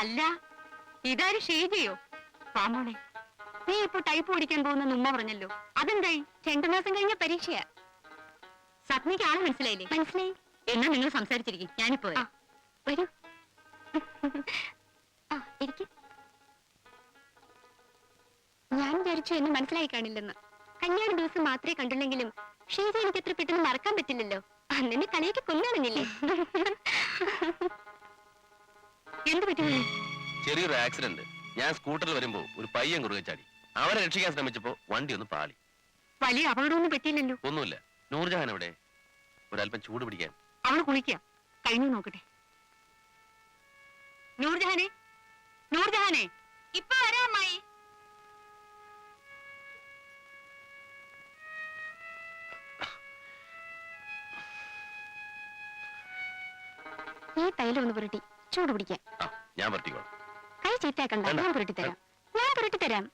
അല്ല ഇതാര് ഷീജയോ പാമോളെ നീ ഇപ്പൊ ടൈപ്പ് പഠിക്കാൻ പോകുന്ന ഉമ്മ പറഞ്ഞല്ലോ. അതെന്തായി? രണ്ടു മാസം കഴിഞ്ഞ പരീക്ഷയാ. സത്മിക്കാണോ ആളെ മനസ്സിലായില്ലേ? മനസ്സിലായി. എന്നാ നിങ്ങൾ സംസാരിച്ചിരിക്കും. ഞാനിപ്പോ വരാം. ഞാൻ വിചാരിച്ചു എന്നെ മനസ്സിലായി കാണില്ലെന്ന്. കല്യാണ ദിവസം മാത്രമേ കണ്ടുള്ളെങ്കിലും ഷീജ എനിക്ക് എത്ര പെട്ടെന്ന് മറക്കാൻ പറ്റില്ലല്ലോ. അന്നെ കളിയൊക്കെ കൊണ്ടാണെന്നില്ലേ എന്ത് പറ്റി? ചെറിയൊരു ആക്സിഡന്റ് ഞാൻ സ്കൂട്ടറിൽ വരുമ്പോ ഒരു പയ്യൻ കുറുകെ ചാടി. അവരെ രക്ഷിക്കാൻ ശ്രമിച്ചപ്പോ വണ്ടി ഒന്ന് പാളി. വലിയ അപകടമൊന്നും പറ്റിയില്ലല്ലോ. ഒന്നുമില്ല. നൂർജഹാൻ എവിടെ? ഒരല്പം ചൂട് പിടിക്കാൻ. അവൾ കുളിക്കുക കഴിഞ്ഞു നോക്കട്ടെ. നൂർജഹാനെ? നൂർജഹാനെ? ഇപ്പൊ വരാം അമ്മായി. ഈ തൈലം ഒന്ന് പുരട്ടി. ചൂട് പിടിക്കാൻ. ഞാൻ പറ്റിക്കോളാം കൈ ചീത്തയാക്കണ്ട. ഞാൻ പുരട്ടി തരാം ഞാൻ പുരട്ടി തരാം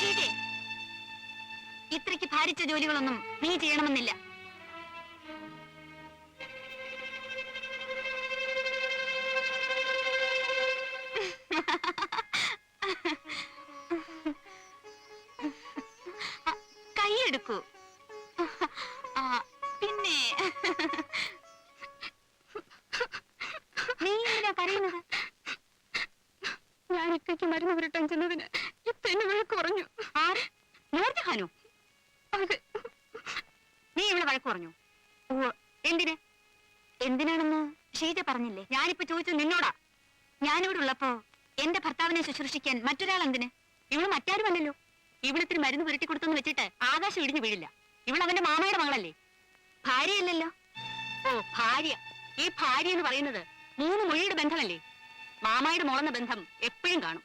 ശരി ഇത്രയ്ക്ക് ഭാരിച്ച ജോലികളൊന്നും നീ ചെയ്യണമെന്നില്ല. എന്തിനാണെന്ന് ഷീജ പറഞ്ഞില്ലേ? ഞാനിപ്പോ ചോദിച്ചത് നിന്നോടാ. ഞാനിവിടെ ഉള്ളപ്പോ എന്റെ ഭർത്താവിനെ ശുശ്രൂഷിക്കാൻ മറ്റൊരാൾ എന്തിന് ഇവൾ മറ്റാരും അല്ലല്ലോ. ഇവിടത്തിന് മരുന്ന് പുരട്ടി കൊടുത്തെന്ന് വെച്ചിട്ട് ആകാശം ഇടിഞ്ഞു വീഴില്ല. ഇവൾ അവന്റെ മാമയുടെ മകളല്ലേ? ഭാര്യയല്ലല്ലോ? ഓ ഭാര്യ. ഈ ഭാര്യ എന്ന് പറയുന്നത് മൂന്ന് മൊഴിയുടെ ബന്ധമല്ലേ? മാമായുടെ മോളെന്ന ബന്ധം എപ്പോഴും കാണും.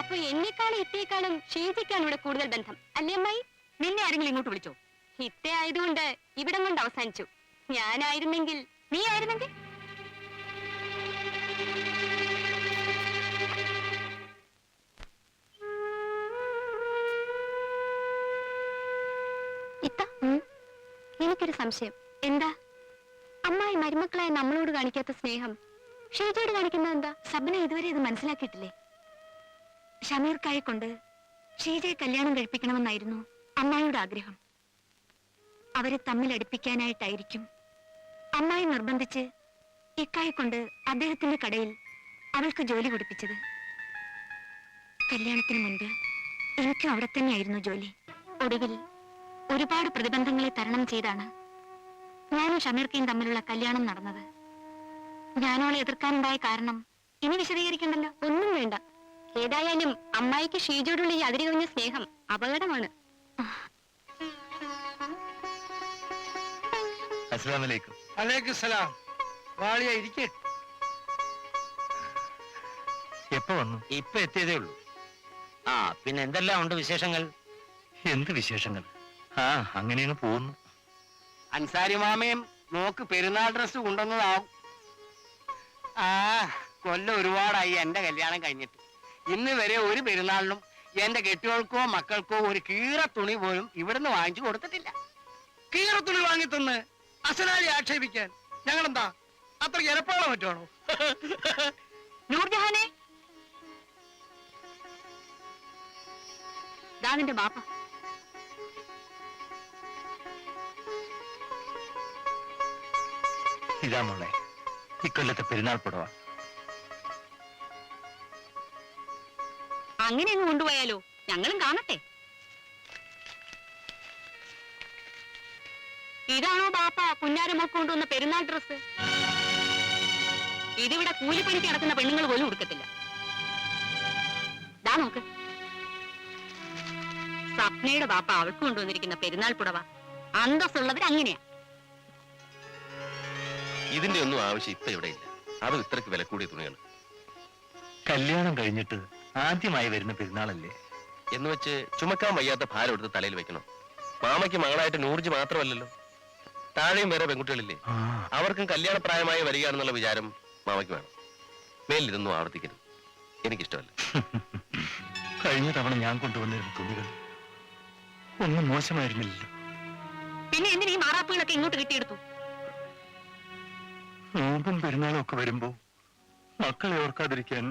അപ്പൊ എന്നെക്കാളും ഇത്തേക്കാളും ഷീജയ്ക്കാണ് ഇവിടെ കൂടുതൽ ബന്ധം. അല്ലേ അമ്മായി? നിന്നെ ആരെങ്കിലും ഇങ്ങോട്ട് വിളിച്ചോ? ഇത്തേ ആയതുകൊണ്ട് ഇവിടം കൊണ്ട് അവസാനിച്ചു. ഞാനായിരുന്നെങ്കിൽ നീ ആയിരുന്നെങ്കിൽ എനിക്കൊരു സംശയം. എന്താ? അമ്മായി മരുമക്കളായ നമ്മളോട് കാണിക്കാത്ത സ്നേഹം. ഷീജയോട് കാണിക്കുന്നത് എന്താ? സബന ഇതുവരെ ഇത് മനസ്സിലാക്കിയിട്ടില്ലേ? ഷമീർക്കായെ കൊണ്ട് ഷീജയെ കല്യാണം കഴിപ്പിക്കണമെന്നായിരുന്നു അമ്മായിയുടെ ആഗ്രഹം. അവരെ തമ്മിൽ അടുപ്പിക്കാനായിട്ടായിരിക്കും അമ്മായി നിർബന്ധിച്ച് ഇക്കായി കൊണ്ട് അദ്ദേഹത്തിന്റെ കടയിൽ അവൾക്ക് ജോലി കൊടുപ്പിച്ചത്. കല്യാണത്തിന് മുൻപ് എനിക്കും അവിടെ തന്നെയായിരുന്നു ജോലി. ഒടുവിൽ ഒരുപാട് പ്രതിബന്ധങ്ങളെ തരണം ചെയ്താണ് ഞാനും ഷമീർക്കയും തമ്മിലുള്ള കല്യാണം നടന്നത്. ഞാനോളെ എതിർക്കാനുണ്ടായ കാരണം ഇനി വിശദീകരിക്കണ്ടല്ലോ? ഒന്നും വേണ്ട. ഏതായാലും അമ്മായിക്ക് ഷീജോടുള്ള ഈ അതിരി കഴിഞ്ഞ സ്നേഹം അപകടമാണ്. അസ്സലാമു വലൈക്കും അലേക്കും സലാം. വാളിയ ഇരിക്കെ. എപ്പോ വന്നു? ഇപ്പൊ എത്തിയതേ ഉള്ളൂ. ആ പിന്നെ എന്തെല്ലാം ഉണ്ട് വിശേഷങ്ങൾ? എന്ത് വിശേഷങ്ങൾ? ആ അങ്ങനെയാണ് പോകുന്നു. അൻസാരി മാമയും നോക്ക് പെരുന്നാൾ ഡ്രസ് കൊണ്ടുവന്നതാവും. ആ കൊല്ലം ഒരുപാടായി എന്റെ കല്യാണം കഴിഞ്ഞിട്ട്. ഇന്ന് വരെ ഒരു പെരുന്നാളിനും എന്റെ കെട്ടികൾക്കോ മക്കൾക്കോ ഒരു കീറ തുണി പോലും ഇവിടുന്ന് വാങ്ങിച്ചു കൊടുത്തിട്ടില്ല. കീറ തുണി വാങ്ങി തന്ന് അസലാലി ആക്ഷേപിക്കാൻ ഞങ്ങളെന്താ? അത്ര ഇരപ്പാളം പറ്റുവാണോ നൂർജഹാനെ. ദാ നിന്റെ ബാപ്പ. ഇതാ മോളെ ഇക്കൊല്ലത്തെ പെരുന്നാൾ പുടവ. അങ്ങനെ അങ്ങ് കൊണ്ടുപോയാലോ? ഞങ്ങളും കാണട്ടെ. ഇതാണോ ബാപ്പ പുന്നാരമൊക്കെ കൊണ്ടുവന്ന പെരുന്നാൾ ഡ്രസ് ഇതിവിടെ കൂലിപ്പണിക്ക് നടക്കുന്ന പെണ്ണുങ്ങൾ പോലും ഉടുക്കത്തില്ല. ദാ നോക്ക്. സ്വപ്നയുടെ ബാപ്പ അവൾക്ക് കൊണ്ടുവന്നിരിക്കുന്ന പെരുന്നാൾ പുടവ. അന്തസ്സുള്ളവർ അങ്ങനെയാ. ഇതിന്റെ ഒന്നും ആവശ്യം ഇപ്പൊ ഇവിടെ ഇല്ല. അത് ഇത്രക്ക് വില കൂടിയ തുണികൾ കല്യാണം കഴിഞ്ഞിട്ട് ആദ്യമായി വരുന്ന പെരുന്നാളല്ലേ? എന്ന് വെച്ച് ചുമക്കാൻ വയ്യാത്ത ഭാരം എടുത്ത് തലയിൽ വെക്കണം? മാമയ്ക്ക് മകളായിട്ട് നൂർജ് മാത്രമല്ലല്ലോ. താഴെയും വേറെ പെൺകുട്ടികളില്ലേ? അവർക്കും കല്യാണപ്രായമായി വരികയാണെന്നുള്ള വിചാരം മാമയ്ക്ക് വേണം. മേലിരുന്നു ഇതൊന്നും ആവർത്തിക്കരുത്. എനിക്കിഷ്ടമല്ല. കഴിഞ്ഞ തവണ ഞാൻ കൊണ്ടുവന്നിരുന്ന തുണികൾ ഒന്നും മോശമായിരുന്നില്ലല്ലോ. പിന്നെ എന്തിനീ മാറാപ്പുകളൊക്കെ ഇങ്ങോട്ട് കിട്ടിയെടുത്തു? നോമ്പും പെരുന്നാളും ഒക്കെ വരുമ്പോ മക്കളെ ഓർക്കാതിരിക്കാൻ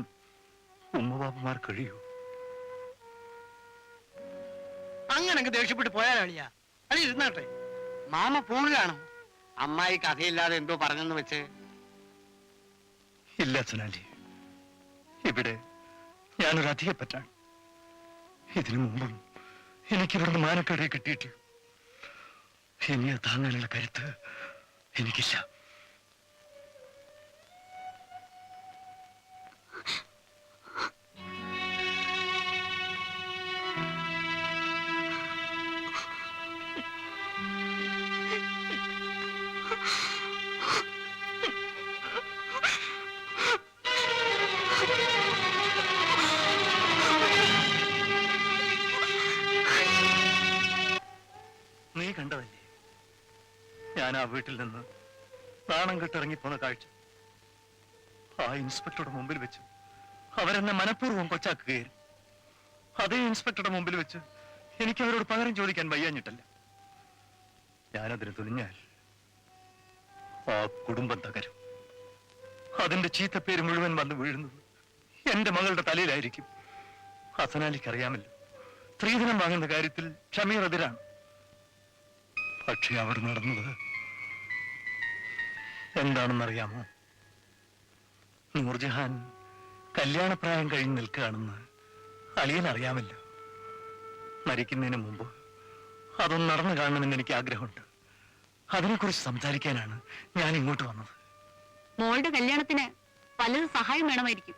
ഉമ്മബാപ്പമാർ കഴിയൂ. അങ്ങനെ ദേഷ്യപ്പെട്ട് പോയാലാളിയാ. അളി ഇരുന്നാട്ടെ. മാമ ഫോണിലാണോ. അമ്മായി കഥയില്ലാതെ എന്തോ പറഞ്ഞെന്ന് വെച്ച്. ഇല്ല സുനാലി. ഇവിടെ ഞാനൊരു അധികപ്പറ്റാണ് ഇതിനു മുമ്പും എനിക്ക് ഇവിടുന്ന് മാനക്കേടെ കിട്ടിയിട്ട് ഇനി അത് താങ്ങാനുള്ള കരുത്ത് എനിക്കില്ല. ഞാൻ ആ വീട്ടിൽ നിന്ന് നാണം കെട്ടിറങ്ങിപ്പോന്ന കാഴ്ച ആ ഇൻസ്പെക്ടറുടെ മുമ്പിൽ വെച്ച് അവരെന്നെ മനഃപൂർവം കൊച്ചാക്കുകയായിരുന്നു. അതേ ഇൻസ്പെക്ടറുടെ മുമ്പിൽ വെച്ച് എനിക്ക് അവരോട് പകരം ചോദിക്കാൻ വയ്യാഞ്ഞിട്ടല്ല. ഞാനതിന് തുനിഞ്ഞാൽ ആ കുടുംബം തകരും. അതിന്റെ ചീത്തപ്പേര് മുഴുവൻ വന്ന് വീഴുന്നത് എന്റെ മകളുടെ തലയിലായിരിക്കും. ഹസനാലിക്ക് അറിയാമല്ലോ സ്ത്രീധനം വാങ്ങുന്ന കാര്യത്തിൽ ഷമീർ എതിരാണ്. പക്ഷെ അവർ നടന്നത് എന്താണെന്നറിയാമോ? നൂർജഹാൻ കല്യാണപ്രായം കഴിഞ്ഞ് നിൽക്കുകയാണെന്ന് അളിയൻ അറിയാമല്ലോ മരിക്കുന്നതിന് മുമ്പ് അതൊന്ന് നടന്നു കാണണമെന്ന് എനിക്ക് ആഗ്രഹമുണ്ട്. അതിനെക്കുറിച്ച് സംസാരിക്കാനാണ് ഞാൻ ഇങ്ങോട്ട് വന്നത്. മോളുടെ കല്യാണത്തിന് പലരും സഹായം വേണമായിരിക്കും.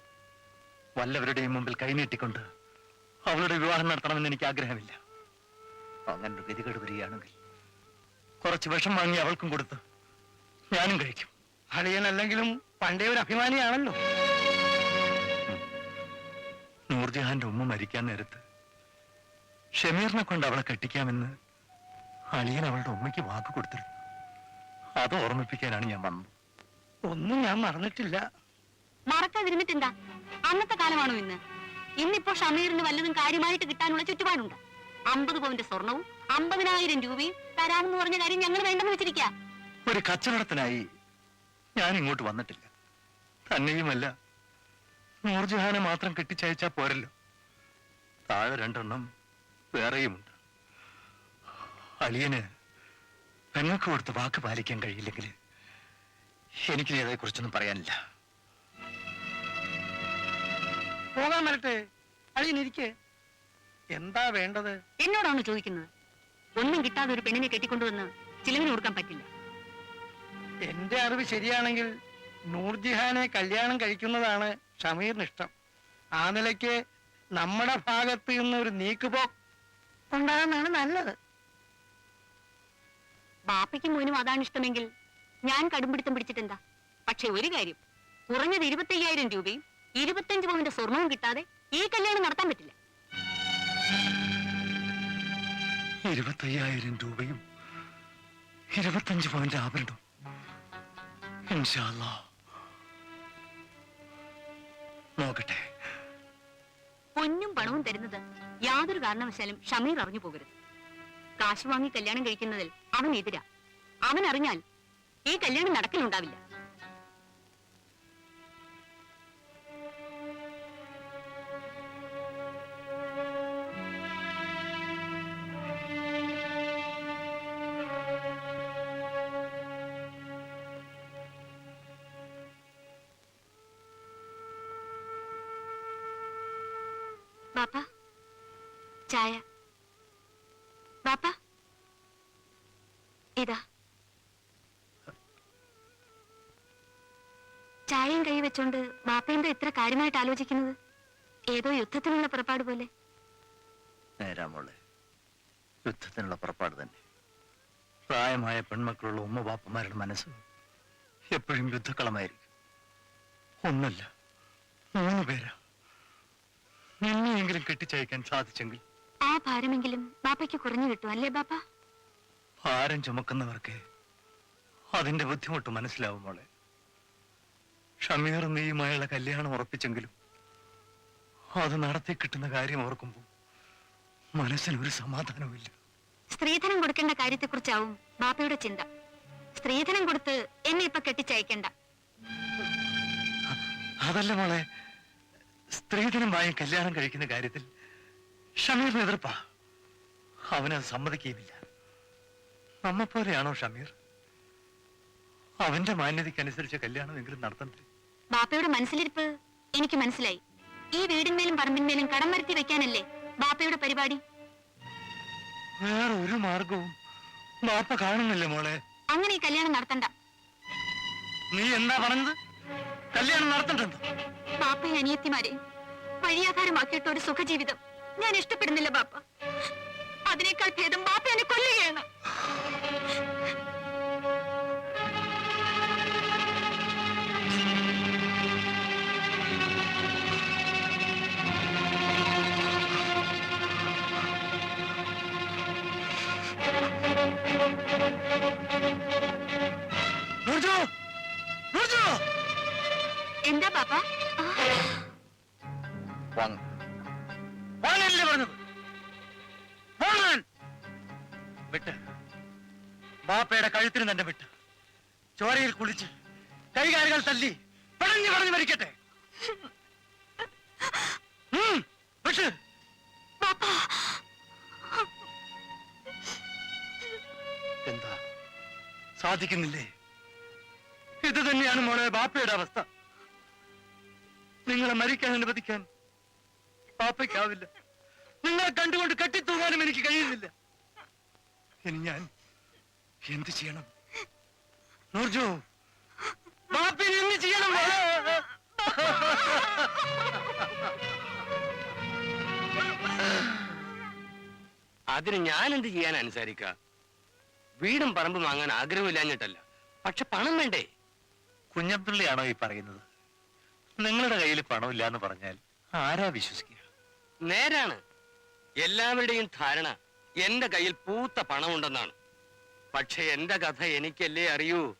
വല്ലവരുടെയും മുമ്പിൽ കൈനീട്ടിക്കൊണ്ട് അവളുടെ വിവാഹം നടത്തണമെന്ന് എനിക്ക് ആഗ്രഹമില്ല. അങ്ങനെ ഒരു ഗതികേട് വരികയാണെങ്കിൽ കുറച്ച് വിഷം വാങ്ങി അവൾക്കും കൊടുത്ത് ഞാനും കഴിക്കും. അളിയനല്ലെങ്കിലും പണ്ടേ ഒരു അഭിമാനിയാണല്ലോ. നൂർജഹാന്റെ ഉമ്മ മരിക്കാൻ നേരത്ത് ഷമീറിനെ കൊണ്ട് അവളെ കെട്ടിക്കാമെന്ന് അളിയൻ അവളുടെ ഉമ്മയ്ക്ക് വാക്ക് കൊടുത്തിരുന്നു. അത് ഓർമ്മിപ്പിക്കാനാണ് ഞാൻ വന്നത്. ഒന്നും ഞാൻ മറന്നിട്ടില്ല. മറക്കാതിരുന്നിട്ടെന്താ അന്നത്തെ കാലമാണോ ഇന്ന്? ഇന്നിപ്പോ ഷമീറിന് വല്ലതും കാര്യമായിട്ട് കിട്ടാനുള്ള ചുറ്റുപാടുണ്ട്? അമ്പത് പവന്റെ സ്വർണവും അമ്പതിനായിരം രൂപയും തരാമെന്ന് പറഞ്ഞ കാര്യം ഞങ്ങൾ വേണ്ടെന്ന് വെച്ചിരിക്ക. ഒരു കച്ചവടത്തിനായി ഞാൻ ഇങ്ങോട്ട് വന്നിട്ടില്ല. തന്നെയുമല്ല. നൂർജഹാനെ മാത്രം കെട്ടിച്ചയച്ചാ പോരല്ലോ. താഴെ രണ്ടെണ്ണം വേറെയുമുണ്ട്. അളിയന് പെങ്ങൾക്ക് കൊടുത്ത് വാക്ക് പാലിക്കാൻ കഴിയില്ലെങ്കിൽ എനിക്ക് അതേക്കുറിച്ചൊന്നും പറയാനില്ല. പോകാൻ വരട്ടെ. അളിയനിരിക്കെ എന്താ വേണ്ടത്? എന്നോടാണ് ചോദിക്കുന്നത്. ഒന്നും കിട്ടാതെ ഒരു പെണ്ണിനെ കെട്ടിക്കൊണ്ടുവന്ന് ചിലവിന് കൊടുക്കാൻ പറ്റില്ല. എന്റെ അറിവ് ശരിയാണെങ്കിൽ നൂർജിഹാനെ കല്യാണം കഴിക്കുന്നതാണ് ഷമീറിന് ഇഷ്ടം ആ നിലയ്ക്ക് നമ്മുടെ ഭാഗത്ത് നിന്ന് ഒരു നീക്കുപോ ഉണ്ടാകുന്നതാണ് നല്ലത്. ബാപ്പയ്ക്കും മോനും അതാണ് ഇഷ്ടമെങ്കിൽ ഞാൻ കടുംപിടുത്തം പിടിച്ചിട്ടെന്താ? പക്ഷെ ഒരു കാര്യം കുറഞ്ഞത് ഇരുപത്തയ്യായിരം രൂപയും ഇരുപത്തഞ്ച് പവന്റെ സ്വർണവും കിട്ടാതെ ഈ കല്യാണം നടത്താൻ പറ്റില്ല. ഇരുപത്തയ്യായിരം രൂപയും ഇരുപത്തഞ്ച് പവന്റെ ആഭരണം ഇൻഷാ അല്ലാ. നോക്കട്ടെ. പൊന്നും പണവും തരുന്നത് യാതൊരു കാരണവശാലും ഷമീർ അറിഞ്ഞു പോകരുത്. കാശ് വാങ്ങി കല്യാണം കഴിക്കുന്നതിൽ അവൻ എതിരാ. അവൻ അറിഞ്ഞാൽ ഈ കല്യാണം നടക്കലുണ്ടാവില്ല. ബാപ്പ ചായ. ബാപ്പ ഇതാ. ചായയും കൈ വെച്ചോണ്ട് ബാപ്പയെന്താ ഇത്ര കാര്യമായിട്ട് ആലോചിക്കുന്നത്? ഏതോ യുദ്ധത്തിനുള്ള പുറപ്പാട് പോലെ. യുദ്ധത്തിനുള്ള പുറപ്പാട് തന്നെ. പ്രായമായ പെൺമക്കളുള്ള ഉമ്മ ബാപ്പമാരുടെ മനസ്സ് എപ്പോഴും യുദ്ധക്കളമായിരിക്കും. ഒന്നല്ല മൂന്ന് പേരാ. നിന്നെയെങ്കിലും കെട്ടിച്ചയക്കാൻ സാധിച്ചെങ്കിൽ ആ ഭാരമെങ്കിലും ബാപ്പയ്ക്ക് കുറഞ്ഞു കിട്ടും അല്ലേ ബാപ്പ? ഭാരം ചുമക്കുന്നവർക്ക് അതിന്റെ ബുദ്ധിമുട്ട് മനസ്സിലാവും മോളെ. ഷമീർ നീയുമായുള്ള കല്യാണം ഉറപ്പിച്ചെങ്കിലും അത് നടത്തി കിട്ടുന്ന കാര്യം ഓർക്കുമ്പോൾ മനസ്സിനൊരു സമാധാനമില്ല സ്ത്രീധനം കൊടുക്കേണ്ട കാര്യത്തെക്കുറിച്ചാവും ബാപ്പയുടെ ചിന്ത. സ്ത്രീധനം കൊടുത്ത് എന്നെ ഇപ്പൊ കെട്ടിച്ചയക്കണ്ട. അതല്ല മോളെ സ്ത്രീധനമായി കല്യാണം കഴിക്കുന്ന കാര്യത്തിൽ ഷമീർ എതിർപ്പാ. അവനത് സമ്മതിക്കുകയുമില്ല. നമ്മ പോലെയാണോ ഷമീർ? അവന്റെ മാന്യതയ്ക്കനുസരിച്ച് കല്യാണമെങ്കിലും നടത്തണ്ടേ? ബാപ്പയുടെ മനസ്സിലിരിപ്പ് എനിക്ക് മനസ്സിലായി. ഈ വീടിന്മേലും പറമ്പിന്മേലും കടം വരുത്തി വെക്കാനല്ലേ ബാപ്പയുടെ പരിപാടി? വേറെ ഒരു മാർഗവും ബാപ്പ കാണുന്നില്ല മോളെ? അങ്ങനെ ഈ കല്യാണം നടത്തണ്ട. നീ എന്താ പറഞ്ഞത്? കല്യാണം നടത്തിട്ടുണ്ട് ബാപ്പയും അനിയത്തിമാരെയും വഴിയാധാരമാക്കിയിട്ട് ഒരു സുഖജീവിതം. ഞാൻ ഇഷ്ടപ്പെടുന്നില്ല ബാപ്പ. അതിനേക്കാൾ ഭേദം ബാപ്പ എന്നെ കൊല്ലുകയാണ്. വിട്ട്. ബാപ്പയുടെ കഴുത്തിന് തന്നെ വിട്ട്. ചോരയിൽ കുളിച്ച് കൈകാലുകൾ തല്ലി പടഞ്ഞു പറഞ്ഞു മരിക്കട്ടെ. വിട്ട്. എന്താ? സാധിക്കുന്നില്ലേ? ഇത് തന്നെയാണ് മോളെ ബാപ്പയുടെ അവസ്ഥ. നിങ്ങളെ മരിക്കാൻ അനുവദിക്കാൻ പാപ്പയ്ക്കാവില്ല. നിങ്ങളെ കണ്ടുകൊണ്ട് കെട്ടിത്തൂങ്ങാനും എനിക്ക് കഴിയുന്നില്ല. ഇനി ഞാൻ എന്ത് ചെയ്യണം? നൂർജു ബാപ്പിന് എന്ത് ചെയ്യണം? അതിന് ഞാൻ എന്ത് ചെയ്യാൻ അനുസരിക്ക? വീടും പറമ്പും വാങ്ങാൻ ആഗ്രഹമില്ലാഞ്ഞിട്ടല്ല. പക്ഷെ പണം വേണ്ടേ? കുഞ്ഞപ്പിള്ളിയാണോ ഈ പറയുന്നത്? നിങ്ങളുടെ കയ്യിൽ പണമില്ല എന്ന് പറഞ്ഞാൽ ആരാ വിശ്വസിക്കുക? നേരാണ്. എല്ലാവരുടെയും ധാരണ എന്റെ കയ്യിൽ പൂത്ത പണമുണ്ടെന്നാണ്. പക്ഷെ എന്റെ കഥ എനിക്കല്ലേ അറിയൂ?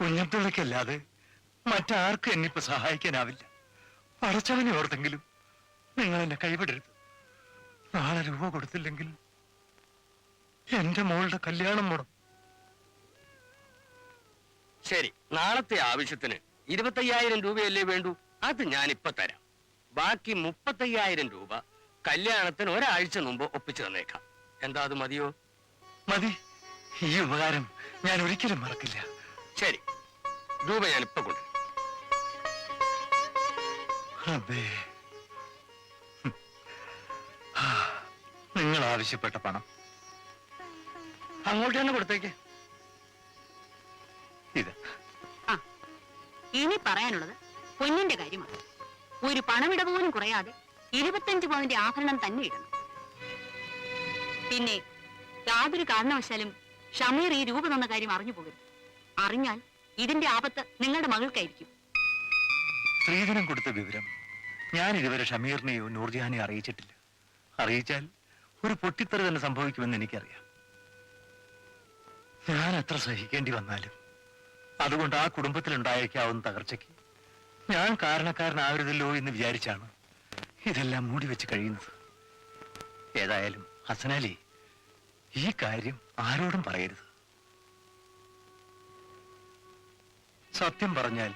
കുഞ്ഞബ്ദുള്ളക്കല്ലാതെ മറ്റാർക്കും എന്നിപ്പോ സഹായിക്കാനാവില്ല. പറച്ചവനെ ഓർത്തെങ്കിലും നിങ്ങൾ എന്നെ കൈവിടരുത്. നാളെ രൂപ കൊടുത്തില്ലെങ്കിൽ എന്റെ മോളുടെ കല്യാണം മുടം ശരി നാളത്തെ ആവശ്യത്തിന് ഇരുപത്തയ്യായിരം രൂപയല്ലേ വേണ്ടൂ? അത് ഞാൻ ഇപ്പൊ തരാം. ബാക്കി മുപ്പത്തയ്യായിരം രൂപ കല്യാണത്തിന് ഒരാഴ്ച മുമ്പ് ഒപ്പിച്ചു തന്നേക്കാം. എന്താ അത് മതിയോ? മതി. ഈ ഉപകാരം ഞാൻ ഒരിക്കലും മറക്കില്ല. ശരി. രൂപ ഞാൻ ഇപ്പൊ. ആ, നിങ്ങൾ ആവശ്യപ്പെട്ട പണം. അങ്ങോട്ട് തന്നെ കൊടുത്തേക്ക്. ഇത് ഇനി പറയാനുള്ളത് പൊന്നിന്റെ കാര്യമാണ്. ഒരു പണമിട പോലും കുറയാതെ ഇരുപത്തഞ്ച് പവന്റെ ആഭരണം തന്നെ ഇടണം. പിന്നെ യാതൊരു കാരണവശാലും ഷമീർ ഈ രൂപ തന്ന കാര്യം അറിഞ്ഞു പോകരുത്. അറിഞ്ഞാൽ ഇതിന്റെ ആപത്ത് നിങ്ങളുടെ മകൾക്കായിരിക്കും. സ്ത്രീധനം കൊടുത്ത വിവരം ഞാൻ ഇതുവരെ ഷമീറിനെയോ നൂർജഹാനെയോ അറിയിച്ചിട്ടില്ല. അറിയിച്ചാൽ ഒരു പൊട്ടിത്തെറി തന്നെ സംഭവിക്കുമെന്ന് എനിക്കറിയാം. ഞാൻ എത്ര സഹിക്കേണ്ടി വന്നാലും അതുകൊണ്ട് ആ കുടുംബത്തിലുണ്ടായേക്കാവുന്ന തകർച്ചയ്ക്ക് ഞാൻ കാരണക്കാരനാവരുതല്ലോ എന്ന് വിചാരിച്ചാണ് ഇതെല്ലാം മൂടി വെച്ച് കഴിയുന്നത്. ഏതായാലും ഹസനാലി ഈ കാര്യം ആരോടും പറയരുത്. സത്യം പറഞ്ഞാൽ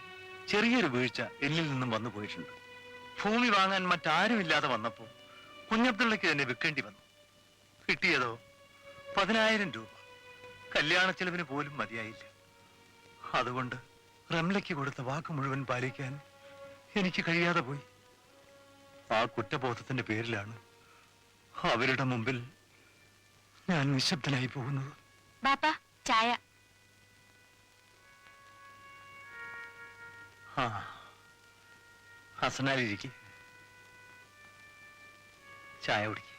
ചെറിയൊരു വീഴ്ച എന്നിൽ നിന്നും വന്നു പോയിട്ടുണ്ട്. ഭൂമി വാങ്ങാൻ മറ്റാരുമില്ലാതെ വന്നപ്പോൾ കുഞ്ഞബ്ദുള്ളക്ക് തന്നെ വിൽക്കേണ്ടി വന്നു. കിട്ടിയതോ പതിനായിരം രൂപ. കല്യാണ ചെലവിന് പോലും മതിയായില്ല. അതുകൊണ്ട് റംലയ്ക്ക് കൊടുത്ത വാക്ക് മുഴുവൻ പാലിക്കാൻ എനിക്ക് കഴിയാതെ പോയി. ആ കുറ്റബോധത്തിന്റെ പേരിലാണ് അവരുടെ മുമ്പിൽ ഞാൻ നിശബ്ദനായി പോകുന്നത്. ബാപ്പ ചായ. ഹസനാലിരിക്കെ. ചായ കുടിക്കും.